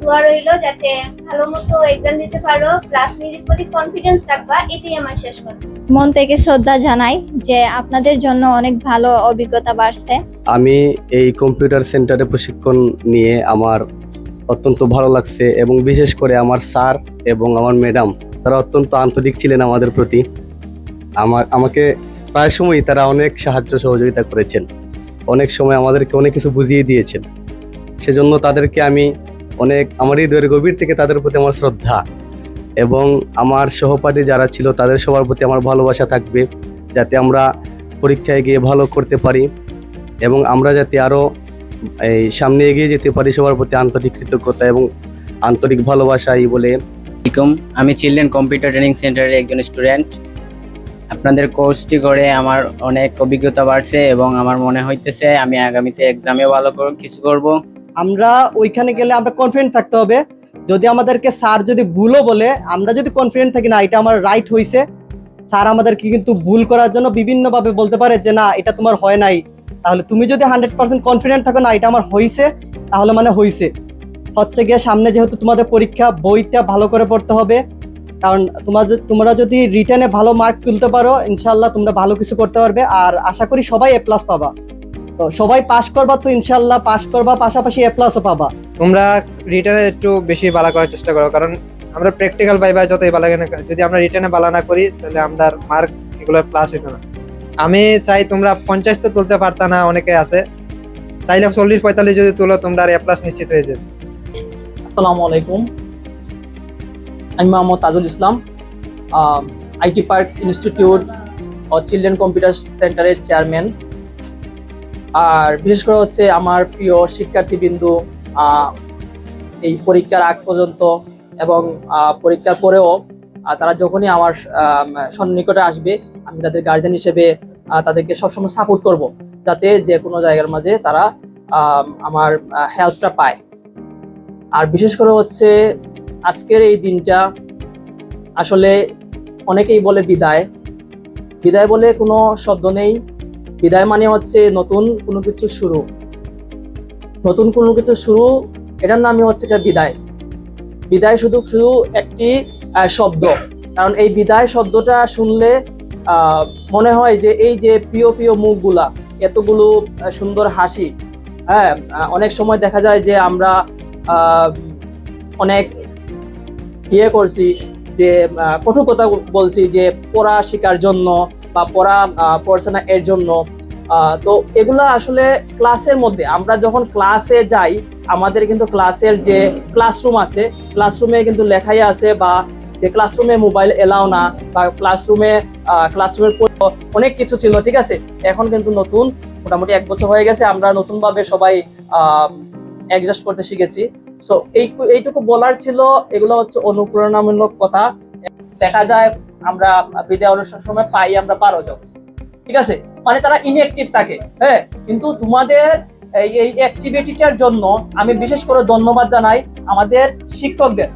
দোয়া রইল যাতে ভালো মতো এক্সাম দিতে পারো প্লাস নিজের প্রতি কনফিডেন্স রাখবা এটাই আমার শেষ কথা। মন থেকে শ্রদ্ধা জানাই যে আপনাদের জন্য অনেক ভালো অভিজ্ঞতা বাড়ছে। আমি এই কম্পিউটার সেন্টারে প্রশিক্ষণ নিয়ে আমার অত্যন্ত ভালো লাগছে এবং বিশেষ করে আমার স্যার এবং আমার ম্যাডাম তারা অত্যন্ত আন্তরিক ছিলেন আমাদের প্রতি। আমার আমাকে প্রায় সময়ই তারা অনেক সাহায্য সহযোগিতা করেছেন। অনেক সময় আমাদেরকে অনেক কিছু বুঝিয়ে দিয়েছেন। সেজন্য তাদেরকে আমি অনেক আমার হৃদয়ের গভীর থেকে তাদের প্রতি আমার শ্রদ্ধা এবং আমার সহপাঠী যারা ছিল তাদের সবার প্রতি আমার ভালোবাসা থাকবে, যাতে আমরা পরীক্ষায় গিয়ে ভালো করতে পারি এবং আমরা যাতে আরও এই সামনে এগিয়ে যেতে পারি সবার প্রতি আন্তরিক কৃতজ্ঞতা এবং আন্তরিক ভালোবাসা এই বলে। আমি চিলড্রেন কম্পিউটার ট্রেনিং সেন্টারের একজন স্টুডেন্ট। আপনাদের কোর্সটি করে আমার অনেক অভিজ্ঞতা বাড়ছে এবং আমার মনে হইতেছে আমি আগামীতে এক্সামে ভালো কিছু করব। আমরা ওইখানে গেলে আমরা কনফিডেন্ট থাকতে হবে। যদি আমাদেরকে স্যার যদি ভুলও বলে, আমরা যদি কনফিডেন্ট থাকি না, এটা আমার রাইট হয়েছে স্যার আমাদেরকে কিন্তু ভুল করার জন্য বিভিন্নভাবে বলতে পারে যে, না, এটা তোমার হয় নাই। তাহলে তুমি যদি হান্ড্রেড পার্সেন্ট কনফিডেন্ট থাকো, না, এটা আমার হয়েছে তাহলে মানে হয়েছে হচ্ছে গিয়ে সামনে যেহেতু তোমাদের পরীক্ষা, বইটা ভালো করে পড়তে হবে। কারণ তোমাদের তোমরা যদি রিটার্নে ভালো মার্ক তুলতে পারো ইনশাল্লাহ তোমরা ভালো কিছু করতে পারবে। আর আশা করি সবাই এ প্লাস পাবা। তো সবাই পাস করবা তো ইনশাল্লাহ পাস করবা পাশাপাশি এ প্লাসও পাবা। তোমরা রিটার্নে একটু বেশি বালা করার চেষ্টা করো কারণ আমরা প্র্যাকটিক্যাল পাইবা যতই বালা না যদি আমরা রিটার্নে বালা না করি তাহলে আমরা মার্ক এগুলো প্লাস হইতো না। আমি চাই তোমরা পঞ্চাশ তো তুলতে পারতা না অনেকে আছে। তাইলে চল্লিশ পঁয়তাল্লিশ যদি তুলো তোমরা আর এ প্লাস নিশ্চিত হয়ে যাবে। আসসালামু আলাইকুম। আমি Mohammad Tajul Islam. IT park institute O children computer সেন্টারের চেয়ারম্যান আর বিশেষ করে হচ্ছে আমার প্রিয় শিক্ষার্থীবৃন্দু এই পরীক্ষার আগ পর্যন্ত এবং পরীক্ষার পরেও তারা যখনই আমার সন্নিকটে আসবে, আমি তাদের গার্জেন হিসেবে তাদেরকে সবসময় সাপোর্ট করব, যাতে যে কোনো জায়গার মাঝে তারা আমার হেল্পটা পায়। আর বিশেষ করে হচ্ছে আজকের এই দিনটা আসলে অনেকেই বলে বিদায়। বিদায় বলে কোনো শব্দ নেই। বিদায় মানে হচ্ছে নতুন কোনো কিছু শুরু। নতুন কোনো কিছু শুরু, এটার নামই হচ্ছে এটা বিদায়। বিদায় শুধু শুধু একটি শব্দ। কারণ এই বিদায় শব্দটা শুনলে মনে হয় যে এই যে প্রিয় প্রিয় মুখগুলা, এতগুলো সুন্দর হাসি হ্যাঁ অনেক সময় দেখা যায় যে আমরা অনেক ইয়ে করছি যে কঠোর কথা বলছি যে পড়া শেখার জন্য বা পড়া পড়ছে না এর জন্য। তো এগুলা আসলে ক্লাসের মধ্যে, আমরা যখন ক্লাসে যাই, আমাদের কিন্তু ক্লাসের যে ক্লাসরুম আছে ক্লাসরুমে কিন্তু লেখাই আছে বা যে ক্লাসরুমে মোবাইল এলাও না, বা ক্লাসরুমে ক্লাসরুমের অনেক কিছু ছিল, ঠিক আছে? এখন কিন্তু নতুন, মোটামুটি এক বছর হয়ে গেছে, আমরা নতুনভাবে সবাই অ্যাডজাস্ট করতে শিখেছি। সো এই, এইটুকু বলার ছিল, এগুলো হচ্ছে অনুপ্রেরণামূলক কথা। দেখা যায় আমরা বিদায় অনুষ্ঠান সময় পাই আমরা বারো জন ঠিক আছে? মানে তারা ইনঅ্যাক্টিভ থাকে হ্যাঁ? কিন্তু তোমাদের এই অ্যাক্টিভিটিটার জন্য আমি বিশেষ করে ধন্যবাদ জানাই আমাদের শিক্ষকদের।